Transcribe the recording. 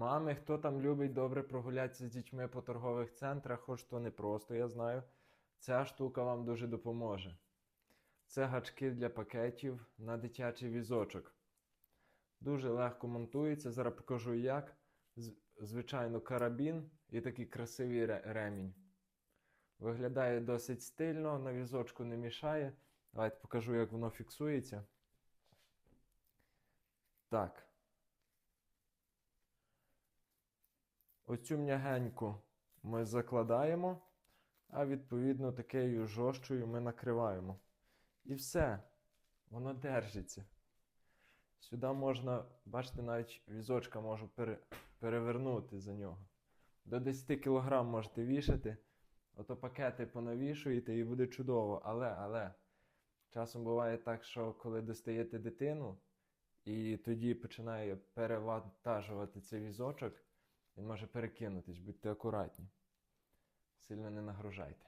Мами, хто там любить добре прогулятися з дітьми по торгових центрах, хоч то не просто, я знаю. Ця штука вам дуже допоможе. Це гачки для пакетів на дитячий візочок. Дуже легко монтується. Зараз покажу як. Звичайно, карабін і такий красивий ремінь. Виглядає досить стильно, на візочку не мішає. Давайте покажу, як воно фіксується. Так. Оцю м'ягеньку ми закладаємо, а відповідно такою жорсткою ми накриваємо. І все. Воно держиться. Сюди можна, бачите, навіть візочка можу пере, перевернути за нього. До 10 кг можете вішати. Ото пакети понавішуєте і буде чудово. Але, але, часом буває так, що коли достаєте дитину, і тоді починає перевантажувати цей візочок, він може перекинутись, будьте акуратні. Сильно не нагружайте.